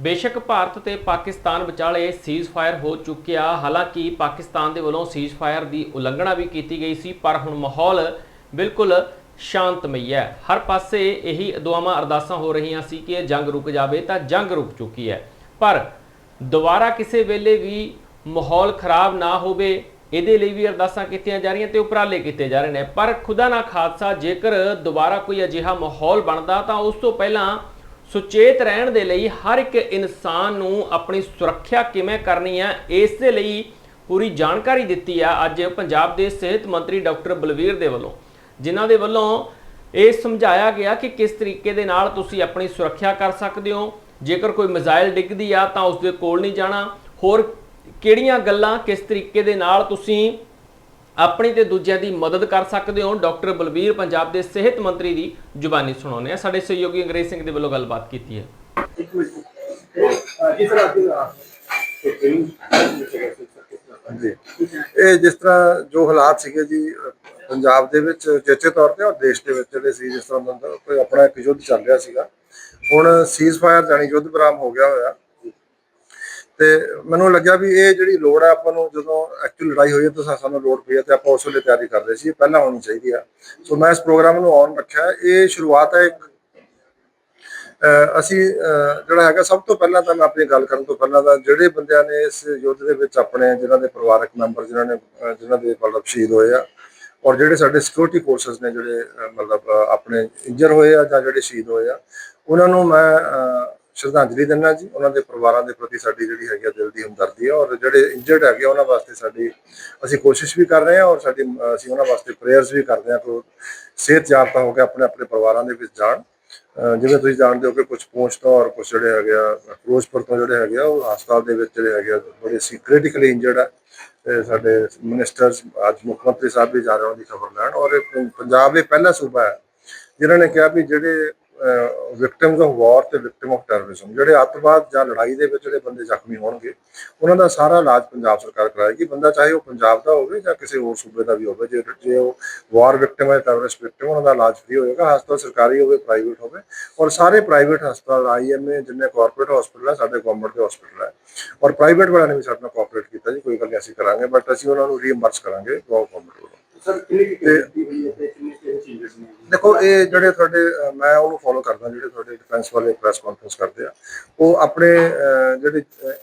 ਬੇਸ਼ੱਕ ਭਾਰਤ ਤੇ ਪਾਕਿਸਤਾਨ ਵਿਚਾਲੇ ਸੀਜ਼ਫਾਇਰ ਹੋ ਚੁੱਕਿਆ। ਹਾਲਾਂਕਿ ਪਾਕਿਸਤਾਨ ਦੇ ਵੱਲੋਂ ਸੀਜ਼ਫਾਇਰ ਦੀ ਉਲੰਘਣਾ ਵੀ ਕੀਤੀ ਗਈ ਸੀ, ਪਰ ਹੁਣ ਮਾਹੌਲ ਬਿਲਕੁਲ ਸ਼ਾਂਤਮਈ ਹੈ। ਹਰ ਪਾਸੇ ਇਹੀ ਦੁਆਵਾਂ ਅਰਦਾਸਾਂ ਹੋ ਰਹੀਆਂ ਸੀ ਕਿ ਇਹ ਜੰਗ ਰੁਕ ਜਾਵੇ ਤਾਂ ਜੰਗ ਰੁਕ ਚੁੱਕੀ ਹੈ। ਪਰ ਦੁਬਾਰਾ ਕਿਸੇ ਵੇਲੇ ਵੀ ਮਾਹੌਲ ਖਰਾਬ ਨਾ ਹੋਵੇ, ਇਹਦੇ ਲਈ ਵੀ ਅਰਦਾਸਾਂ ਕੀਤੀਆਂ ਜਾ ਰਹੀਆਂ ਤੇ ਉਪਰਾਲੇ ਕੀਤੇ ਜਾ ਰਹੇ ਨੇ। ਪਰ ਖੁਦਾ ਨਾ ਖਾਦਸਾ ਜੇਕਰ ਦੁਬਾਰਾ ਕੋਈ ਅਜਿਹਾ ਮਾਹੌਲ ਬਣਦਾ ਤਾਂ ਉਸ ਤੋਂ ਪਹਿਲਾਂ ਸੁਚੇਤ ਰਹਿਣ ਦੇ ਲਈ ਹਰ ਇੱਕ ਇਨਸਾਨ ਨੂੰ ਆਪਣੀ ਸੁਰੱਖਿਆ ਕਿਵੇਂ ਕਰਨੀ ਹੈ ਇਸ ਦੇ ਲਈ ਪੂਰੀ ਜਾਣਕਾਰੀ ਦਿੱਤੀ ਆ ਅੱਜ ਪੰਜਾਬ ਦੇ ਸਿਹਤ ਮੰਤਰੀ ਡਾਕਟਰ ਬਲਵੀਰ ਦੇ ਵੱਲੋਂ, ਜਿਨ੍ਹਾਂ ਦੇ ਵੱਲੋਂ ਇਹ ਸਮਝਾਇਆ ਗਿਆ ਕਿ ਕਿਸ ਤਰੀਕੇ ਦੇ ਨਾਲ ਤੁਸੀਂ ਆਪਣੀ ਸੁਰੱਖਿਆ ਕਰ ਸਕਦੇ ਹੋ। ਜੇਕਰ ਕੋਈ ਮਿਜ਼ਾਈਲ ਡਿੱਗਦੀ ਆ ਤਾਂ ਉਸ ਦੇ ਕੋਲ ਨਹੀਂ ਜਾਣਾ। ਹੋਰ ਕਿਹੜੀਆਂ ਗੱਲਾਂ, ਕਿਸ ਤਰੀਕੇ ਦੇ ਨਾਲ ਤੁਸੀਂ ਆਪਣੀ ਤੇ ਦੂਜਿਆਂ ਦੀ ਮਦਦ ਕਰ ਸਕਦੇ ਹੋ। ਡਾਕਟਰ ਬਲਵੀਰ ਪੰਜਾਬ ਦੇ ਸਿਹਤ ਮੰਤਰੀ ਦੀ ਜ਼ੁਬਾਨੀ ਸੁਣਾਉਂਦੇ ਆ ਸਾਡੇ ਸਹਿਯੋਗੀ ਅੰਗਰੇਜ਼ ਸਿੰਘ ਦੇ ਵੱਲੋਂ ਗੱਲਬਾਤ ਕੀਤੀ ਹੈ। ਇਹ ਜਿਸ ਤਰ੍ਹਾਂ ਜੋ ਹਾਲਾਤ ਸੀਗੇ ਜੀ ਪੰਜਾਬ ਦੇ ਵਿੱਚ ਚੇਚੇ ਤੌਰ ਤੇ ਔਰ ਦੇਸ਼ ਦੇ ਵਿੱਚ ਜਿਹੜੇ ਸੀ ਜਿਸ ਤਰ੍ਹਾਂ ਕੋਈ ਆਪਣਾ ਇੱਕ ਯੁੱਧ ਚੱਲ ਰਿਹਾ ਸੀਗਾ। ਹੁਣ ਸੀਜ਼ ਫਾਇਰ ਜਾਨੀ ਯੁੱਧ ਵਿਰਾਮ ਹੋ ਗਿਆ ਹੋਇਆ। ਤੇ ਮੈਨੂੰ ਲੱਗਿਆ ਵੀ ਇਹ ਜਿਹੜੀ ਲੋੜ ਹੈ ਆਪਾਂ ਨੂੰ ਜਦੋਂ ਐਕਚੁਅਲ ਲੜਾਈ ਹੋਈ ਹੈ ਤਾਂ ਸਾਨੂੰ ਲੋੜ ਪਈ ਹੈ ਤੇ ਆਪਾਂ ਉਸ ਵੇਲੇ ਤਿਆਰੀ ਕਰ ਰਹੇ ਸੀ, ਇਹ ਪਹਿਲਾਂ ਹੋਣੀ ਚਾਹੀਦੀ ਆ। ਸੋ ਮੈਂ ਇਸ ਪ੍ਰੋਗਰਾਮ ਨੂੰ ਔਨ ਰੱਖਿਆ। ਇਹ ਸ਼ੁਰੂਆਤ ਹੈ ਇੱਕ ਅਸੀਂ ਜਿਹੜਾ ਹੈਗਾ, ਸਭ ਤੋਂ ਪਹਿਲਾਂ ਤਾਂ ਮੈਂ ਆਪਣੀ ਗੱਲ ਕਰਨ ਤੋਂ ਪਹਿਲਾਂ ਤਾਂ ਜਿਹੜੇ ਬੰਦਿਆਂ ਨੇ ਇਸ ਯੁੱਧ ਦੇ ਵਿੱਚ ਆਪਣੇ, ਜਿਨ੍ਹਾਂ ਦੇ ਪਰਿਵਾਰਕ ਮੈਂਬਰ, ਜਿਨ੍ਹਾਂ ਨੇ, ਅਹ ਜਿਨ੍ਹਾਂ ਦੇ ਮਤਲਬ ਸ਼ਹੀਦ ਹੋਏ ਆ, ਔਰ ਜਿਹੜੇ ਸਾਡੇ ਸਿਕਿਉਰਿਟੀ ਫੋਰਸਸ ਨੇ ਜਿਹੜੇ ਮਤਲਬ ਆਪਣੇ ਇੰਜਰ ਹੋਏ ਆ ਜਾਂ ਜਿਹੜੇ ਸ਼ਹੀਦ ਹੋਏ ਆ, ਉਹਨਾਂ ਨੂੰ ਮੈਂ ਸ਼ਰਧਾਂਜਲੀ ਦਿੰਦਾ ਜੀ। ਉਹਨਾਂ ਦੇ ਪਰਿਵਾਰਾਂ ਦੇ ਪ੍ਰਤੀ ਸਾਡੀ ਜਿਹੜੀ ਹੈਗੀ ਆ ਦਿਲ ਦੀ ਹਮਦਰਦੀ ਹੈ ਔਰ ਜਿਹੜੇ ਇੰਜਰਡ ਹੈਗੇ ਆ, ਉਹਨਾਂ ਵਾਸਤੇ ਸਾਡੀ ਅਸੀਂ ਕੋਸ਼ਿਸ਼ ਵੀ ਕਰ ਰਹੇ ਹਾਂ ਔਰ ਸਾਡੀ ਅਸੀਂ ਉਹਨਾਂ ਵਾਸਤੇ ਪ੍ਰੇਅਰਸ ਵੀ ਕਰਦੇ ਹਾਂ ਕਿ ਉਹ ਸਿਹਤ ਯਾਫਤਾ ਹੋ ਕੇ ਆਪਣੇ ਆਪਣੇ ਪਰਿਵਾਰਾਂ ਦੇ ਵਿੱਚ ਜਾਣ। ਜਿਵੇਂ ਤੁਸੀਂ ਜਾਣਦੇ ਹੋ ਕਿ ਕੁਝ ਪਹੁੰਚ ਤੋਂ ਔਰ ਕੁਝ ਜਿਹੜੇ ਹੈਗੇ ਆ ਫਿਰੋਜ਼ਪੁਰ ਤੋਂ ਜਿਹੜੇ ਹੈਗੇ ਆ ਉਹ ਹਸਪਤਾਲ ਦੇ ਵਿੱਚ ਜਿਹੜੇ ਹੈਗੇ ਆ ਬੜੇ ਸੀ ਕ੍ਰਿਟੀਕਲੀ ਇੰਜਰਡ ਆ। ਤੇ ਸਾਡੇ ਮਿਨਿਸਟਰਸ ਅੱਜ ਮੁੱਖ ਮੰਤਰੀ ਸਾਹਿਬ ਵੀ ਜਾ ਰਹੇ ਉਹਨਾਂ ਦੀ ਖਬਰ ਲੈਣ। ਔਰ ਇਹ ਪੰਜਾਬ ਇਹ ਪਹਿਲਾ ਸੂਬਾ ਹੈ ਜਿਨ੍ਹਾਂ ਨੇ ਕਿਹਾ ਵੀ ਜਿਹੜੇ ਵਿਕਟਿਮਸ ਆਫ ਵਾਰ ਤੇ ਵਿਕਟਿਮ ਆਫ ਟੈਰਰਿਜ਼ਮ ਜਿਹੜੇ ਅੱਤਵਾਦ ਜਾਂ ਲੜਾਈ ਦੇ ਵਿੱਚ ਜਿਹੜੇ ਬੰਦੇ ਜ਼ਖਮੀ ਹੋਣਗੇ, ਉਹਨਾਂ ਦਾ ਸਾਰਾ ਇਲਾਜ ਪੰਜਾਬ ਸਰਕਾਰ ਕਰਾਏਗੀ। ਬੰਦਾ ਚਾਹੇ ਉਹ ਪੰਜਾਬ ਦਾ ਹੋਵੇ ਜਾਂ ਕਿਸੇ ਹੋਰ ਸੂਬੇ ਦਾ ਵੀ ਹੋਵੇ, ਜੇ ਜੇ ਉਹ ਵਾਰ ਵਿਕਟਿਮ ਹੈ ਟੈਰਰਿਸਟ ਵਿਕਟਿਮ ਉਹਨਾਂ ਦਾ ਇਲਾਜ ਫ੍ਰੀ ਹੋਏਗਾ, ਹਸਪਤਾਲ ਸਰਕਾਰੀ ਹੋਵੇ ਪ੍ਰਾਈਵੇਟ ਹੋਵੇ ਔਰ ਸਾਰੇ ਪ੍ਰਾਈਵੇਟ ਹਸਪਤਾਲ ਆਈਐਮਏ ਜਿੰਨੇ ਕਾਰਪੋਰੇਟ ਹਸਪਤਾਲ ਹੈ, ਸਾਡੇ ਗਵਰਨਮੈਂਟ ਦੇ ਹਸਪਤਾਲ ਹੈ। ਔਰ ਪ੍ਰਾਈਵੇਟ ਵਾਲਿਆਂ ਨੇ ਵੀ ਸਾਡੇ ਨਾਲ ਕੋਆਪਰੇਟ ਕੀਤਾ ਜੀ, ਕੋਈ ਗੱਲ ਨਹੀਂ ਅਸੀਂ ਕਰਾਂਗੇ ਬਟ ਅਸੀਂ ਉਹਨਾਂ ਨੂੰ ਰੀਇੰਬਰਸ ਕਰਾਂਗੇ ਗਵਰਨਮੈਂਟ ਵੱਲੋਂ। ਸਰ ਕਿੰਨੀ ਕੀ ਕੈਪੈਸਿਟੀ ਹੋਈ ਹੈ ਤੇ ਕਿੰਨੇ ਕਿੰਨੇ ਚੇਂਜਸ ਨੇ ਦੇਖੋ ਇਹ ਜਿਹੜੇ ਤੁਹਾਡੇ ਅਹ, ਮੈਂ ਉਹਨੂੰ ਫੋਲੋ ਕਰਦਾ ਜਿਹੜੇ ਤੁਹਾਡੇ ਡਿਫੈਂਸ ਵਾਲੇ ਪ੍ਰੈਸ ਕਾਨਫਰੰਸ ਕਰਦੇ ਆ। ਉਹ ਆਪਣੇ ਅਹ, ਜਿਹੜੇ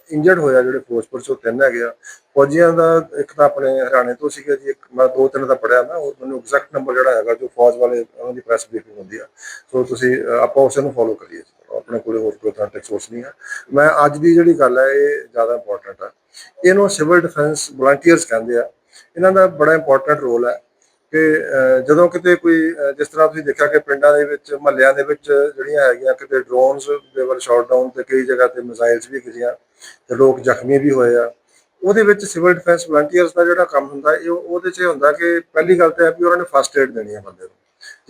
ਇੰਜਰਡ ਹੋਇਆ ਜਿਹੜੇ ਫਿਰੋਜ਼ਪੁਰ ਚੋਂ ਤਿੰਨ ਹੈਗੇ ਆ। ਫੌਜੀਆਂ ਦਾ ਇੱਕ ਤਾਂ ਆਪਣੇ ਹਰਿਆਣੇ ਤੋਂ ਸੀਗਾ ਜੀ ਇੱਕ ਮੈਂ ਦੋ ਤਿੰਨ ਦਾ ਪੜਿਆ ਮੈਂ ਉਹ ਮੈਨੂੰ ਐਗਜ਼ੈਕਟ ਨੰਬਰ ਜਿਹੜਾ ਹੈਗਾ ਜੋ ਫੌਜ ਵਾਲੇ ਉਹਨਾਂ ਦੀ ਪ੍ਰੈਸ ਬਰੀਫਿੰਗ ਹੁੰਦੀ ਆ। ਸੋ ਤੁਸੀਂ ਅਹ, ਆਪਾਂ ਉਸੇ ਨੂੰ ਫੋਲੋ ਕਰੀਏ ਆਪਣੇ ਕੋਲੇ ਹੋਰ ਕੋਈ ਅਥੈਂਟਿਕ ਸੋਰਸ ਨਹੀਂ ਆ। ਮੈਂ ਅੱਜ ਦੀ ਜਿਹੜੀ ਗੱਲ ਹੈ ਇਹ ਜ਼ਿਆਦਾ ਇੰਪੋਰਟੈਂਟ ਆ। ਇਹਨੂੰ ਸਿਵਲ ਡਿਫੈਂਸ ਵਲੰਟੀਅਰਸ ਕਹਿੰਦੇ ਆ। ਇਹਨਾਂ ਦਾ ਬੜਾ ਇੰਪੋਰਟੈਂਟ ਰੋਲ ਹੈ ਕਿ ਜਦੋਂ ਕਿਤੇ ਕੋਈ ਜਿਸ ਤਰ੍ਹਾਂ ਤੁਸੀਂ ਦੇਖਿਆ ਕਿ ਪਿੰਡਾਂ ਦੇ ਵਿੱਚ, ਮਹੱਲਿਆਂ ਦੇ ਵਿੱਚ ਜਿਹੜੀਆਂ ਹੈਗੀਆਂ, ਕਿਤੇ ਡਰੋਨਸ ਦੇ ਵੱਲ ਸ਼ਾਟ ਡਾਊਨ ਤੇ ਕਈ ਜਗ੍ਹਾ ਤੇ ਮਿਜ਼ਾਈਲਸ ਵੀ ਗਿਰੀਆਂ ਤੇ ਲੋਕ ਜ਼ਖਮੀ ਵੀ ਹੋਏ ਆ। ਉਹਦੇ ਵਿੱਚ ਸਿਵਲ ਡਿਫੈਂਸ ਵਲੰਟੀਅਰਸ ਦਾ ਜਿਹੜਾ ਕੰਮ ਹੁੰਦਾ, ਇਹ ਉਹਦੇ 'ਚ ਇਹ ਹੁੰਦਾ ਕਿ ਪਹਿਲੀ ਗੱਲ ਤਾਂ ਹੈ ਵੀ ਉਹਨਾਂ ਨੇ ਫਸਟ ਏਡ ਦੇਣੀ ਹੈ ਬੰਦੇ ਨੂੰ।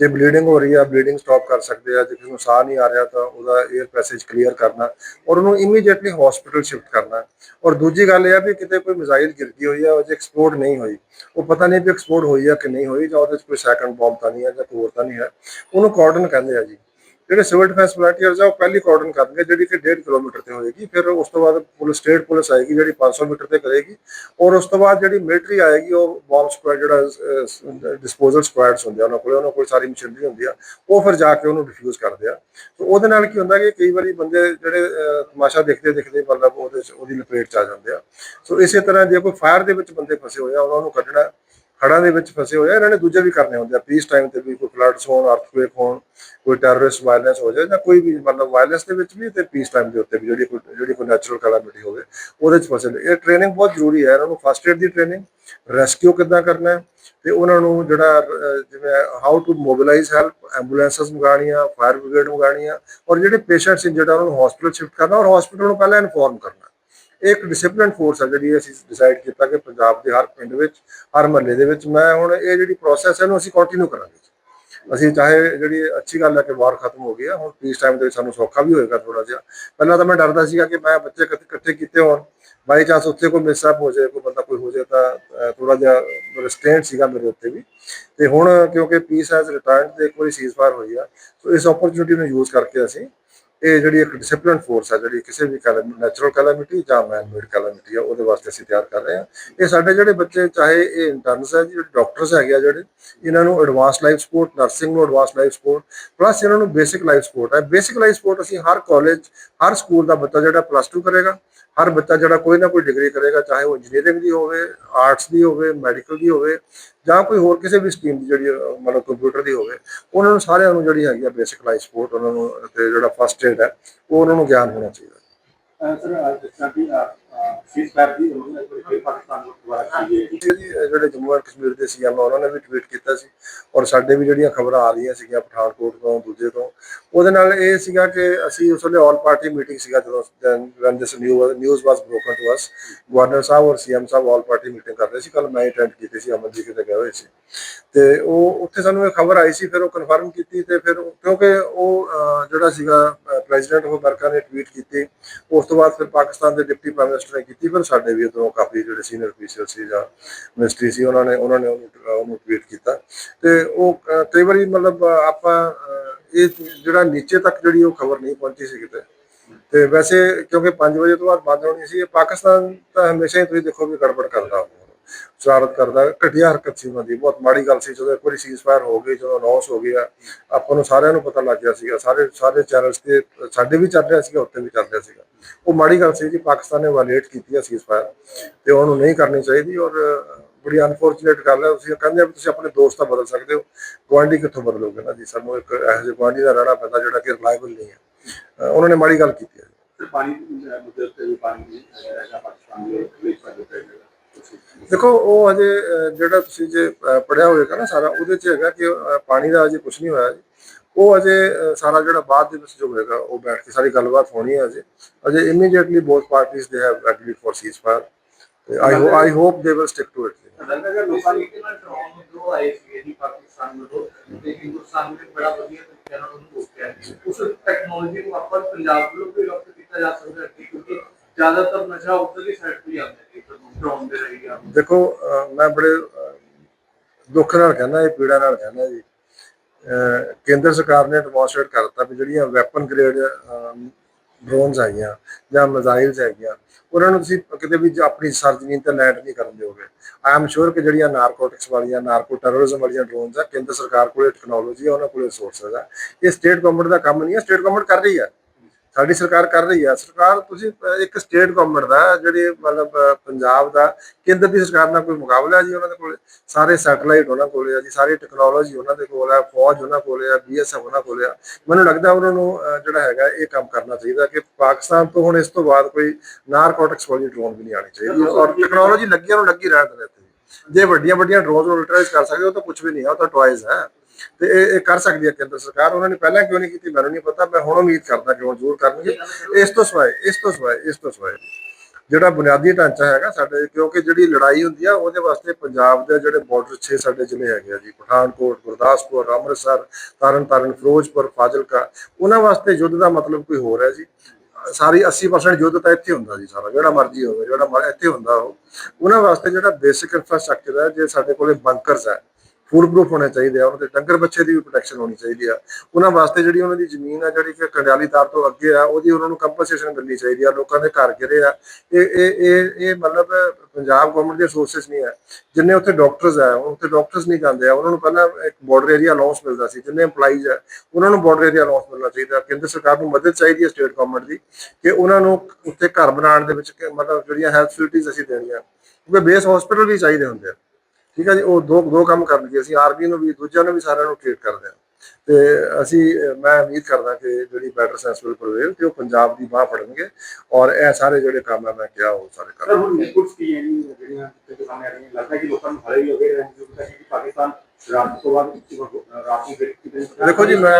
ਜੇ ਬਲੀਡਿੰਗ ਹੋ ਰਹੀ ਆ ਬਲੀਡਿੰਗ ਸਟਾਪ ਕਰ ਸਕਦੇ ਆ, ਜੇ ਕਿਸੇ ਨੂੰ ਸਾਹ ਨਹੀਂ ਆ ਰਿਹਾ ਤਾਂ ਉਹਦਾ 에ਅਰ ਪੈਸੇਜ ਕਲੀਅਰ ਕਰਨਾ ਔਰ ਉਹਨੂੰ ਇਮੀਡੀਏਟਲੀ ਹਸਪੀਟਲ ਸ਼ਿਫਟ ਕਰਨਾ। ਔਰ ਦੂਜੀ ਗੱਲ ਇਹ ਆ ਵੀ ਕਿਤੇ ਕੋਈ ਮਿਜ਼ਾਈਲ ਗਿਰਦੀ ਹੋਈ ਆ, ਉਹ ਜੇ ਐਕਸਪੋਰਟ ਨਹੀਂ ਹੋਈ, ਉਹ ਪਤਾ ਨਹੀਂ ਵੀ ਐਕਸਪੋਰਟ ਹੋਈ ਆ ਕਿ ਨਹੀਂ ਹੋਈ ਜਾਂ ਉਹਦੇ 'ਚ ਕੋਈ ਸੈਕੰਡ ਬੰਬ ਤਾਂ ਨਹੀਂ ਹੈ ਜਾਂ ਹੋਰ ਤਾਂ ਨਹੀਂ ਹੈ, ਉਹਨੂੰ ਕਾਰਡਨ ਕਹਿੰਦੇ ਆ ਜੀ। ਜਿਹੜੇ ਸਿਵਲ ਡਿਫੈਂਸ ਵਲੰਟੀਅਰਸ ਆ, ਉਹ ਪਹਿਲੀ ਕਾਰਡਨ ਕਰਨਗੇ, ਜਿਹੜੀ ਕਿ 1.5 ਕਿਲੋਮੀਟਰ ਤੇ ਹੋਏਗੀ। ਫਿਰ ਉਸ ਤੋਂ ਬਾਅਦ ਪੁਲਿਸ, ਸਟੇਟ ਪੁਲਿਸ ਆਏਗੀ, ਜਿਹੜੀ 500 ਮੀਟਰ ਤੇ ਕਰੇਗੀ। ਔਰ ਉਸ ਤੋਂ ਬਾਅਦ ਜਿਹੜੀ ਮਿਲਟਰੀ ਆਏਗੀ, ਉਹ ਬੰਬ ਸਕੁਐਡ ਜਿਹੜਾ ਡਿਸਪੋਜ਼ਲ ਸਕੁਐਡਸ ਹੁੰਦੇ ਆ, ਉਹਨਾਂ ਕੋਲ ਉਹਨਾਂ ਕੋਲ ਸਾਰੀ ਮਸ਼ੀਨਰੀ ਹੁੰਦੀ ਆ, ਉਹ ਫਿਰ ਜਾ ਕੇ ਉਹਨੂੰ ਡਿਫਿਊਜ਼ ਕਰਦੇ ਆ। ਤੇ ਉਹਦੇ ਨਾਲ ਕੀ ਹੁੰਦਾ ਕਿ ਕਈ ਵਾਰੀ ਬੰਦੇ ਜਿਹੜੇ ਤਮਾਸ਼ਾ ਦੇਖਦੇ ਦੇਖਦੇ ਮਤਲਬ ਉਹਦੇ 'ਚ, ਉਹਦੀ ਲਪੇਟ ਚ ਆ ਜਾਂਦੇ ਆ। ਸੋ ਇਸੇ ਤਰ੍ਹਾਂ ਜੇ ਕੋਈ ਫਾਇਰ ਦੇ ਵਿੱਚ ਬੰਦੇ ਫਸੇ ਹੋਏ ਆ, ਉਹਨਾਂ ਨੂੰ ਕੱਢਣਾ ਹੜ੍ਹਾਂ ਦੇ ਵਿੱਚ ਫਸੇ ਹੋਏ ਆ, ਇਹਨਾਂ ਨੇ ਦੂਜੇ ਵੀ ਕਰਨੇ ਹੁੰਦੇ ਆ ਪੀਸ ਟਾਈਮ ਤੇ ਵੀ ਕੋਈ ਫਲੱਡਸ ਹੋਣ ਅਰਥਕੁਏਕ ਹੋਣ, ਕੋਈ ਟੈਰਰਿਸਟ ਵਾਇਲੈਂਸ ਹੋ ਜਾਏ ਜਾਂ ਕੋਈ ਵੀ ਮਤਲਬ ਵਾਇਲੈਂਸ ਦੇ ਵਿੱਚ ਵੀ ਤੇ ਪੀਸ ਟਾਈਮ ਦੇ ਉੱਤੇ ਵੀ ਜਿਹੜੀ ਕੋਈ ਜਿਹੜੀ ਕੋਈ ਨੈਚੁਰਲ ਕੈਲਾਮਿਟੀ ਹੋਵੇ, ਉਹਦੇ ਚ ਫਸੇ ਨੇ ਇਹ ਟ੍ਰੇਨਿੰਗ ਬਹੁਤ ਜ਼ਰੂਰੀ ਹੈ, ਇਹਨਾਂ ਨੂੰ ਫਸਟ ਏਡ ਦੀ ਟ੍ਰੇਨਿੰਗ ਰੈਸਕਿਊ ਕਿੱਦਾਂ ਕਰਨਾ ਹੈ ਤੇ ਉਹਨਾਂ ਨੂੰ ਜਿਹੜਾ ਜਿਵੇਂ how to mobilise help ambulances ਮੰਗਾਣੀਆਂ fire brigade ਮੰਗਾਣੀਆਂ ਔਰ ਜਿਹੜੇ ਪੇਸ਼ੈਂਟਸ ਨੇ ਜਿਹੜਾ ਉਹਨਾਂ ਨੂੰ ਹਸਪੀਟਲ ਸ਼ਿਫਟ ਕਰਨਾ ਔਰ ਹਸਪੀਟਲ ਨੂੰ ਪਹਿਲਾਂ ਇਨਫੋਰਮ ਕਰਨਾ। ਇਹ ਇੱਕ ਡਿਸਪਲਿਨ ਫੋਰਸ ਹੈ ਜਿਹੜੀ ਅਸੀਂ ਡਿਸਾਈਡ ਕੀਤਾ ਕਿ ਪੰਜਾਬ ਦੇ ਹਰ ਪਿੰਡ ਵਿੱਚ, ਹਰ ਮਹੱਲੇ ਦੇ ਵਿੱਚ ਮੈਂ ਹੁਣ ਇਹ ਜਿਹੜੀ ਪ੍ਰੋਸੈਸ ਹੈ ਇਹਨੂੰ ਅਸੀਂ ਕੰਟੀਨਿਊ ਕਰਾਂਗੇ ਅਸੀਂ ਚਾਹੇ ਜਿਹੜੀ ਅੱਛੀ ਗੱਲ ਹੈ ਕਿ ਵਾਰ ਖਤਮ ਹੋ ਗਈ ਗਿਆ ਹੁਣ ਪੀਸ ਟਾਈਮ ਦੇ ਵਿੱਚ ਸਾਨੂੰ ਸੌਖਾ ਵੀ ਹੋਏਗਾ ਥੋੜਾ ਜਿਹਾ। ਪਹਿਲਾਂ ਤਾਂ ਮੈਂ ਡਰਦਾ ਸੀਗਾ ਕਿ ਮੈਂ ਬੱਚੇ ਇਕੱਠੇ ਇਕੱਠੇ ਕੀਤੇ ਹੋਣ। ਬਾਈ ਚਾਂਸ ਉੱਥੇ ਕੋਈ ਮਿਸਅਪ ਹੋ ਜਾਏ, ਕੋਈ ਬੰਦਾ ਕੋਈ ਹੋ ਜਾਏ ਤਾਂ ਥੋੜਾ ਜਿਹਾ ਰਿਸਟ੍ਰੇਂਟ ਸੀਗਾ ਮੇਰੇ ਉੱਤੇ ਵੀ। ਤੇ ਹੁਣ ਕਿਉਂਕਿ ਪੀਸ ਐਸ ਰਿਟਾਇਰਡ ਤੇ ਇੱਕ ਵਾਰੀ ਸੀਜ਼ਫਾਇਰ ਹੋਈ ਆ, ਸੋ ਇਸ ਓਪਰਚੁਨਿਟੀ ਨੂੰ ਯੂਜ਼ ਕਰਕੇ ਅਸੀਂ ਇਹ ਜਿਹੜੀ ਇੱਕ ਡਿਸਪਲਿਨ ਫੋਰਸ ਹੈ ਜਿਹੜੀ ਕਿਸੇ ਵੀ ਨੈਚੁਰਲ ਕੈਲਾਮਿਟੀ ਜਾਂ ਮੈਨ ਮੇਡ ਕੈਲਾਮਿਟੀ ਆ, ਉਹਦੇ ਵਾਸਤੇ ਅਸੀਂ ਤਿਆਰ ਕਰ ਰਹੇ ਹਾਂ। ਇਹ ਸਾਡੇ ਜਿਹੜੇ ਬੱਚੇ, ਚਾਹੇ ਇਹ ਇੰਟਰਨਸ ਹੈ ਜਿਹੜੇ ਡਾਕਟਰਸ ਹੈਗੇ ਆ ਜਿਹੜੇ, ਇਹਨਾਂ ਨੂੰ ਐਡਵਾਂਸ ਲਾਈਫ ਸਪੋਰਟ ਨਰਸਿੰਗ ਨੂੰ ਐਡਵਾਂਸ ਲਾਈਫ ਸਪੋਰਟ ਪਲੱਸ ਇਹਨਾਂ ਨੂੰ ਬੇਸਿਕ ਲਾਈਫ ਸਪੋਰਟ ਹੈ ਬੇਸਿਕ ਲਾਈਫ ਸਪੋਰਟ ਅਸੀਂ ਹਰ ਕਾਲਜ ਹਰ ਸਕੂਲ ਦਾ ਬੱਚਾ ਜਿਹੜਾ ਪਲੱਸ 2 ਕਰੇਗਾ। ਹਰ ਬੱਚਾ ਜਿਹੜਾ ਕੋਈ ਨਾ ਕੋਈ ਡਿਗਰੀ ਕਰੇਗਾ, ਚਾਹੇ ਉਹ ਇੰਜੀਨੀਅਰਿੰਗ ਦੀ ਹੋਵੇ ਆਰਟਸ ਦੀ ਹੋਵੇ ਮੈਡੀਕਲ ਦੀ ਹੋਵੇ ਜਾਂ ਕੋਈ ਹੋਰ ਕਿਸੇ ਵੀ ਸਕੀਮ ਦੀ ਜਿਹੜੀ ਅਹ, ਮਤਲਬ ਕੰਪਿਊਟਰ ਦੀ ਹੋਵੇ ਉਹਨਾਂ ਨੂੰ ਸਾਰਿਆਂ ਨੂੰ ਜਿਹੜੀ ਹੈਗੀ ਆ ਬੇਸਿਕ ਲਾਈਫ ਸਪੋਰਟ ਉਹਨਾਂ ਨੂੰ ਤੇ ਜਿਹੜਾ ਫਸਟ ਏਡ ਹੈ ਉਹ ਉਹਨਾਂ ਨੂੰ ਗਿਆਨ ਹੋਣਾ ਚਾਹੀਦਾ। ਸਰ ਅੱਜ ਜਿਸ ਤਰ੍ਹਾਂ ਕਿ ਸੀਸ ਪੈਰ ਉਹਨਾਂ ਨੇ ਕੋਈ ਪਾਕਿਸਤਾਨ ਨੂੰ ਦੁਬਾਰਾ ਕੀ ਜਿਹੜੇ ਜੰਮੂ ਐਂਡ ਕਸ਼ਮੀਰ ਦੇ ਸੀਐਮ ਉਹਨਾਂ ਨੇ ਵੀ ਟਵੀਟ ਕੀਤਾ ਸੀ। ਔਰ ਸਾਡੇ ਵੀ ਜਿਹੜੀਆਂ ਖਬਰਾਂ ਆ ਰਹੀਆਂ ਸੀਗੀਆਂ ਪਠਾਨਕੋਟ ਤੋਂ, ਦੂਜੇ ਤੋਂ। ਉਹਦੇ ਨਾਲ ਇਹ ਸੀਗਾ ਕਿ ਅਸੀਂ ਉਸ ਵੇਲੇ ਆਲ ਪਾਰਟੀ ਮੀਟਿੰਗ ਸੀਗਾ ਜਦੋਂ when this news was broken to us governor ਸਾਹਿਬ ਔਰ ਸੀਐਮ ਸਾਹਿਬ ਆਲ ਪਾਰਟੀ ਮੀਟਿੰਗ ਕਰ ਰਹੇ ਸੀ। ਕੱਲ ਮੈਂ ਅਟੈਂਡ ਕੀਤੀ ਸੀ ਅਮਨ ਜੀ ਕਿਤੇ ਗਏ ਹੋਏ ਸੀ। ਤੇ ਉਹ ਉੱਥੇ ਸਾਨੂੰ ਇਹ ਖਬਰ ਆਈ ਸੀ, ਫਿਰ ਉਹ ਕਨਫਰਮ ਕੀਤੀ ਤੇ ਫਿਰ ਕਿਉਂਕਿ ਉਹ ਜਿਹੜਾ ਸੀਗਾ ਪ੍ਰੈਜ਼ੀਡੈਂਟ ਆਫ ਅਮਰੀਕਾ ਨੇ ਟਵੀਟ ਕੀਤੀ। ਉਸ ਤੋਂ ਬਾਅਦ ਫਿਰ ਪਾਕਿਸਤਾਨ ਦੇ ਡਿਪਟੀ ਪ੍ਰਾਈਮ ਮਿਨਿਸਟਰ ਨੇ ਕੀਤੀ, ਪਰ ਸਾਡੇ ਵੀ ਉਦੋਂ ਕਾਫੀ ਜਿਹੜੇ ਸੀਨੀਅਰ ਅਫੀਸਰ ਸੀ ਜਾਂ ਮਿਨਿਸਟਰੀ ਸੀ, ਉਹਨਾਂ ਨੇ ਉਹਨਾਂ ਨੇ ਉਹਨੂੰ ਉਹਨੂੰ ਟਵੀਟ ਕੀਤਾ। ਤੇ ਉਹ ਕਈ ਵਾਰੀ ਮਤਲਬ ਆਪਾਂ ਇਹ ਜਿਹੜਾ ਨੀਚੇ ਤੱਕ ਜਿਹੜੀ ਉਹ ਖਬਰ ਨਹੀਂ ਪਹੁੰਚੀ ਸੀ ਕਿਤੇ। ਤੇ ਵੈਸੇ ਕਿਉਂਕਿ 5 ਵਜੇ ਤੋਂ ਬਾਅਦ ਬੰਦ ਹੋਣੀ ਸੀ, ਇਹ ਪਾਕਿਸਤਾਨ ਤਾਂ ਹਮੇਸ਼ਾ ਹੀ ਤੁਸੀਂ ਦੇਖੋ ਵੀ ਗੜਬੜ ਕਰਦਾ ਉਹ ਸ਼ਰਾਰਤ ਕਰਦਾ, ਘਟੀਆ ਹਰਕਤ ਸੀ ਉਹਨਾਂ ਦੀ, ਬਹੁਤ ਮਾੜੀ ਗੱਲ ਸੀ, ਜਦੋਂ ਇੱਕ ਵਾਰੀ ਸੀਜ਼ਫਾਇਰ ਹੋ ਗਈ, ਜਦੋਂ ਅਨਾਉਂਸ ਹੋ ਗਿਆ ਆਪਾਂ ਨੂੰ ਸਾਰਿਆਂ ਨੂੰ ਪਤਾ ਲੱਗ ਗਿਆ ਸੀਗਾ, ਸਾਰੇ ਸਾਰੇ ਚੈਨਲਸ ਤੇ, ਸਾਡੇ ਵੀ ਚੱਲ ਰਿਹਾ ਸੀਗਾ, ਉੱਤੇ ਵੀ ਚੱਲ ਰਿਹਾ ਸੀਗਾ। ਉਹ ਮਾੜੀ ਗੱਲ ਸੀ ਜੀ, ਪਾਕਿਸਤਾਨ ਨੇ ਵਾਇਲੇਟ ਕੀਤੀ ਹੈ ਸੀਜ਼ਫਾਇਰ ਤੇ ਉਹਨੂੰ ਨਹੀਂ ਕਰਨੀ ਚਾਹੀਦੀ ਔਰ ਬੜੀ ਅਨਫੋਰਚੂਨੇਟ ਗੱਲ ਹੈ ਤੁਸੀਂ ਕਹਿੰਦੇ ਆ ਵੀ ਤੁਸੀਂ ਆਪਣੇ ਦੋਸਤ ਤਾਂ ਬਦਲ ਸਕਦੇ ਹੋ, ਗੁਆਂਢੀ ਕਿੱਥੋਂ ਬਦਲੋਗੇ ਨਾ ਜੀ? ਸਾਨੂੰ ਇੱਕ ਇਹੋ ਜਿਹੇ ਗੁਆਂਢੀ ਦਾ ਰਹਿਣਾ ਪੈਂਦਾ ਜਿਹੜਾ ਕਿ ਰਿਲਾਇਬਲ ਨਹੀਂ ਹੈ। ਉਹਨਾਂ ਨੇ ਮਾੜੀ ਗੱਲ ਕੀਤੀ ਹੈ ਪਾਣੀ ਦੇ ਮੁੱਦੇ ਉੱਤੇ ਵੀ ਪਾਣੀ ਦੀ ਹੈਗਾ ਪਾਕਿਸਤਾਨ ਦੇ ਲਈ ਦੇਖੋ ਉਹ ਅਜੇ ਜਿਹੜਾ ਤੁਸੀਂ ਜੇ ਅਹ, ਹੋਵੇਗਾ ਨਾ ਸਾਰਾ ਉਹਦੇ 'ਚ ਹੈਗਾ ਕਿ ਪਾਣੀ ਦਾ ਅਜੇ ਕੁਝ ਨਹੀਂ ਹੋਇਆ ਜੀ। ਉਹ ਅਜੇ ਸਾਰਾ ਜਿਹੜਾ ਬਾਅਦ ਦੇ ਵਿੱਚ ਜੋ ਹੋਏਗਾ ਉਹ ਬੈਠ ਕੇ ਸਾਰੀ ਗੱਲਬਾਤ ਹੋਣੀ ਹੈ ਅਜੇ ਅਜੇ immediately both parties they have agreed for ceasefire I I hope they will stick to it ਲੱਗਦਾ ਲੋਕਾਂ ਨੂੰ ਤਰੀਕੇ ਨਾਲ ਡਰੋਨ ਦੋ ਆਏ ਸੀਗੇ ਜੀ ਪਾਕਿਸਤਾਨ ਵੱਲੋਂ ਤੇ ਹਿੰਦੁਸਤਾਨ ਨੇ ਬੜਾ ਵਧੀਆ ਤਰੀਕੇ ਨਾਲ ਉਹਨੂੰ ਰੋਕਿਆ। ਉਸ ਟੈਕਨੋਲੋਜੀ ਨੂੰ ਆਪਾਂ ਪੰਜਾਬ ਵੱਲੋਂ ਵੀ ਅਡਾਪਟ ਕੀਤਾ ਜਾ ਸਕਦਾ ਹੈ? ਕਿਉਂਕਿ ਜ਼ਿਆਦਾਤਰ ਨਸ਼ਾ ਉੱਧਰਲੀ ਸਾਈਡ ਤੋਂ ਹੀ ਆਉਂਦਾ ਹੈ ਡਰੋਨ ਦੇ ਰਹੀ ਆ ਦੇਖੋ ਅਹ, ਮੈਂ ਬੜੇ ਅਹ, ਦੁੱਖ ਨਾਲ ਕਹਿੰਦਾ ਇਹ ਪੀੜਾ ਨਾਲ ਕਹਿੰਦਾ ਜੀ। ਅਹ, ਕੇਂਦਰ ਸਰਕਾਰ ਨੇ ਡੈਮੋਨਸਟ੍ਰੇਟ ਕਰਤਾ ਵੀ ਜਿਹੜੀਆਂ ਵੈਪਨ ਗ੍ਰੇਡ ਡਰੋਨਸ ਆਈਆਂ ਜਾਂ ਮਿਜ਼ਾਈਲਸ ਹੈਗੀਆਂ ਉਹਨਾਂ ਨੂੰ ਤੁਸੀਂ ਕਿਤੇ ਵੀ ਆਪਣੀ ਸਰਜ਼ਮੀਨ ਤੇ ਲੈਂਡ ਨਹੀਂ ਕਰਨ ਦਿਓਗੇ। ਆਈ ਐਮ ਸ਼ੋਰ ਕਿ ਜਿਹੜੀਆਂ ਨਾਰਕੋਟਿਕਸ ਵਾਲੀਆਂ ਨਾਰਕੋ ਟੈਰਰਿਜ਼ਮ ਵਾਲੀਆਂ ਡਰੋਨਸ ਆ ਕੇਂਦਰ ਸਰਕਾਰ ਕੋਲੇ ਟੈਕਨੋਲੋਜੀ ਆ ਉਹਨਾਂ ਕੋਲੇ ਰਿਸੋਰਸਸ ਆ। ਇਹ ਸਟੇਟ ਗਵਰਨਮੈਂਟ ਦਾ ਕੰਮ ਨਹੀਂ ਹੈ ਸਟੇਟ ਗਵਰਨਮੈਂਟ ਕਰ ਰਹੀ ਹੈ ਸਾਡੀ ਸਰਕਾਰ ਕਰ ਰਹੀ ਹੈ ਸਰਕਾਰ, ਤੁਸੀਂ ਇੱਕ ਸਟੇਟ ਗਵਰਨਮੈਂਟ ਦਾ, ਜਿਹੜੀ ਮਤਲਬ ਪੰਜਾਬ ਦਾ, ਕੇਂਦਰ ਦੀ ਸਰਕਾਰ ਨਾਲ ਕੋਈ ਮੁਕਾਬਲਾ ਜੀ ਉਹਨਾਂ ਦੇ ਕੋਲ? ਸਾਰੇ ਸੈਟਲਾਈਟ ਉਹਨਾਂ ਕੋਲ ਹੈ ਜੀ, ਸਾਰੀ ਟੈਕਨੋਲੋਜੀ ਉਹਨਾਂ ਦੇ ਕੋਲ ਹੈ ਫੌਜ ਉਹਨਾਂ ਕੋਲ ਹੈ ਬੀਐਸਐਫ ਉਹਨਾਂ ਕੋਲ ਆ। ਮੈਨੂੰ ਲੱਗਦਾ ਉਹਨਾਂ ਨੂੰ ਜਿਹੜਾ ਹੈਗਾ, ਇਹ ਕੰਮ ਕਰਨਾ ਚਾਹੀਦਾ ਕਿ ਪਾਕਿਸਤਾਨ ਤੋਂ ਹੁਣ ਇਸ ਤੋਂ ਬਾਅਦ ਕੋਈ ਨਾਰਕੋਟਿਕਸ ਵਾਲੀ ਡਰੋਨ ਵੀ ਨਹੀਂ ਆਣੀ ਚਾਹੀਦੀ। ਔਰ ਟੈਕਨੋਲੋਜੀ ਲੱਗੀਆਂ ਨੂੰ ਲੱਗੀ ਰਹਿਣ ਦੇ ਜੇ ਵੱਡੀਆਂ ਵੱਡੀਆਂ ਡਰੋਨ ਨੂੰ ਯੂਟਿਲਾਈਜ਼ ਕਰ ਸਕਦੇ ਹੋ ਤਾਂ ਕੁਝ ਵੀ ਨਹੀਂ ਹੈ ਉਹ ਤਾਂ ਟੁਆਇਜ਼ ਹੈ ਤੇ ਇਹ ਇਹ ਕਰ ਸਕਦੀ ਹੈ ਕੇਂਦਰ ਸਰਕਾਰ। ਉਹਨਾਂ ਨੇ ਪਹਿਲਾਂ ਕਿਉਂ ਨਹੀਂ ਕੀਤੀ? ਮੈਨੂੰ ਨਹੀਂ ਪਤਾ। ਮੈਂ ਹੁਣ ਉਮੀਦ ਕਰਦਾ ਕਿ ਉਹ ਜ਼ਰੂਰ ਕਰਨਗੇ। ਇਸ ਤੋਂ ਸਿਵਾਏ, ਇਸ ਤੋਂ ਸਿਵਾਏ, ਇਸ ਤੋਂ ਸਿਵਾਏ ਜਿਹੜਾ ਬੁਨਿਆਦੀ ਢਾਂਚਾ ਹੈਗਾ ਸਾਡੇ, ਕਿਉਂਕਿ ਜਿਹੜੀ ਲੜਾਈ ਹੁੰਦੀ ਆ, ਉਹਦੇ ਵਾਸਤੇ ਪੰਜਾਬ ਦੇ ਜਿਹੜੇ ਬਾਰਡਰ 6 ਸਾਡੇ ਜ਼ਿਲ੍ਹੇ ਹੈਗੇ ਆ ਜੀ। ਪਠਾਨਕੋਟ, ਗੁਰਦਾਸਪੁਰ, ਅੰਮ੍ਰਿਤਸਰ, ਤਰਨਤਾਰਨ, ਫਿਰੋਜ਼ਪੁਰ, ਫਾਜ਼ਿਲਕਾ, ਉਹਨਾਂ ਵਾਸਤੇ ਯੁੱਧ ਦਾ ਮਤਲਬ ਕੋਈ ਹੋਰ ਹੈ ਜੀ। ਸਾਰੀ 80% ਯੁੱਧ ਤਾਂ ਇੱਥੇ ਹੁੰਦਾ ਜੀ ਸਾਰਾ। ਜਿਹੜਾ ਮਰਜ਼ੀ ਹੋਵੇ, ਜਿਹੜਾ ਇੱਥੇ ਹੁੰਦਾ ਉਹ। ਉਹਨਾਂ ਵਾਸਤੇ ਜਿਹੜਾ ਬੇਸਿਕ ਇਨਫਰਾਸਟ੍ਰਕਚਰ ਹੈ, ਜੇ ਸਾਡੇ ਕੋਲੇ ਬੰਕਰਸ ਹੈ ਫੂਡ ਪ੍ਰੂਫ ਹੋਣੇ ਚਾਹੀਦੇ ਆ, ਉਹਨਾਂ ਦੇ ਡੰਗਰ ਬੱਚੇ ਦੀ ਵੀ ਪ੍ਰੋਟੈਕਸ਼ਨ ਹੋਣੀ ਚਾਹੀਦੀ ਆ। ਉਹਨਾਂ ਵਾਸਤੇ ਜਿਹੜੀ ਉਹਨਾਂ ਦੀ ਜ਼ਮੀਨ ਆ, ਜਿਹੜੀ ਕਿ ਕੰਡਿਆਲੀ ਤਾਰ ਤੋਂ ਅੱਗੇ ਆ, ਉਹਦੀ ਉਹਨਾਂ ਨੂੰ ਕੰਪਨਸੇਸ਼ਨ ਮਿਲਣੀ ਚਾਹੀਦੀ ਆ, ਲੋਕਾਂ ਦੇ ਘਰ ਗਿਰੇ ਆ। ਇਹ ਇਹ ਇਹ ਇਹ ਮਤਲਬ ਪੰਜਾਬ ਗਵਰਨਮੈਂਟ ਦੇ ਸੋਰਸਸ ਨਹੀਂ ਹੈ ਜਿੰਨੇ ਉੱਥੇ ਡਾਕਟਰਸ ਆ, ਉੱਥੇ ਡਾਕਟਰਸ ਨਹੀਂ ਜਾਂਦੇ ਆ, ਉਹਨਾਂ ਨੂੰ ਪਹਿਲਾਂ ਇੱਕ ਬਾਰਡਰ ਏਰੀਆ ਅਲਾਉਂਸ ਮਿਲਦਾ ਸੀ, ਜਿੰਨੇ EMPLOYEES ਆ, ਉਹਨਾਂ ਨੂੰ ਬਾਰਡਰ ਏਰੀਆ ਅਲਾਉਂਸ ਮਿਲਣਾ ਚਾਹੀਦਾ ਕੇਂਦਰ ਸਰਕਾਰ ਨੂੰ ਮਦਦ ਚਾਹੀਦੀ ਹੈ ਸਟੇਟ ਗਵਰਨਮੈਂਟ ਦੀ ਕਿ ਉਹਨਾਂ ਨੂੰ ਉੱਥੇ ਘਰ ਬਣਾਉਣ ਦੇ ਵਿੱਚ ਮਤਲਬ ਜਿਹੜੀਆਂ ਹੈਲਥ ਫੈਸਿਲਿਟੀਜ਼ ਅਸੀਂ ਦੇਣੀਆਂ, ਕਿਉਂਕਿ ਬੇਸ ਹਸਪੀਟਲ ਵੀ ਚਾਹੀਦੇ ਹੁੰਦੇ ਆ। ਠੀਕ ਹੈ ਜੀ ਉਹ ਦੋ ਦੋ ਕੰਮ ਕਰਨਗੇ ਅਸੀਂ ਆਰਮੀ ਨੂੰ ਵੀ ਦੂਜਿਆਂ ਨੂੰ ਵੀ ਸਾਰਿਆਂ ਨੂੰ ਟ੍ਰੀਟ ਕਰਦੇ ਹਾਂ। ਤੇ ਅਸੀਂ ਮੈਂ ਉਮੀਦ ਕਰਦਾ ਕਿ ਜਿਹੜੀ ਬੈਟਰ ਸੈਂਸਫੁਲ ਪ੍ਰਵੇਲ ਕਿ ਉਹ ਪੰਜਾਬ ਦੀ ਬਾਹ ਫੜਨਗੇ ਔਰ ਇਹ ਸਾਰੇ ਜਿਹੜੇ ਕੰਮ ਆ ਮੈਂ ਕਿਹਾ ਉਹ ਸਾਰੇ ਕਰਨਗੇ ਹੁਣ ਇਨਪੁਟਸ ਕੀ ਹੈ ਜੀ ਜਿਹੜੀਆਂ ਸਾਹਮਣੇ ਆ ਰਹੀਆਂ ਲੱਗਦਾ ਕਿ ਲੋਕਾਂ ਨੂੰ ਹਲੇ ਵੀ ਅਵੇਅਰ ਰਹਿਣ ਹੈ ਕਿ ਪਾਕਿਸਤਾਨ ਰਾਤ ਤੋਂ ਬਾਅਦ ਰਾਤ ਨੂੰ ਕਿਤੇ ਦੇਖੋ ਜੀ ਮੈਂ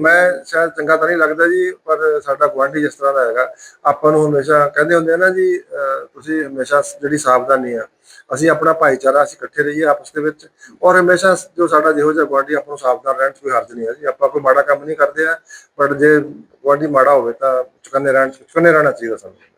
ਮੈਂ ਸ਼ਾਇਦ ਚੰਗਾ ਤਾਂ ਨਹੀਂ ਲੱਗਦਾ ਜੀ ਪਰ ਸਾਡਾ ਗੁਆਂਢੀ ਜਿਸ ਤਰ੍ਹਾਂ ਦਾ ਹੈਗਾ ਆਪਾਂ ਨੂੰ ਹਮੇਸ਼ਾ ਕਹਿੰਦੇ ਹੁੰਦੇ ਆ ਨਾ ਜੀ ਤੁਸੀਂ ਹਮੇਸ਼ਾ ਜਿਹੜੀ ਸਾਵਧਾਨੀ ਆ ਅਸੀਂ ਆਪਣਾ ਭਾਈਚਾਰਾ ਅਸੀਂ ਇਕੱਠੇ ਰਹੀਏ ਆਪਸ ਦੇ ਵਿੱਚ ਔਰ ਹਮੇਸ਼ਾ ਜੋ ਸਾਡਾ ਜਿਹੋ ਜਿਹਾ ਗੁਆਂਢੀ ਆਪਾਂ ਨੂੰ ਸਾਵਧਾਨ ਰਹਿਣ 'ਚ ਕੋਈ ਹਰਜ ਨਹੀਂ ਹੈ ਜੀ ਆਪਾਂ ਕੋਈ ਮਾੜਾ ਕੰਮ ਨਹੀਂ ਕਰਦੇ ਆ ਬਟ ਜੇ ਗੁਆਂਢੀ ਮਾੜਾ ਹੋਵੇ ਤਾਂ ਚੁਕੰਨੇ ਰਹਿਣ ਚੁਕੰਨੇ ਰਹਿਣਾ ਚਾਹੀਦਾ ਸਾਨੂੰ।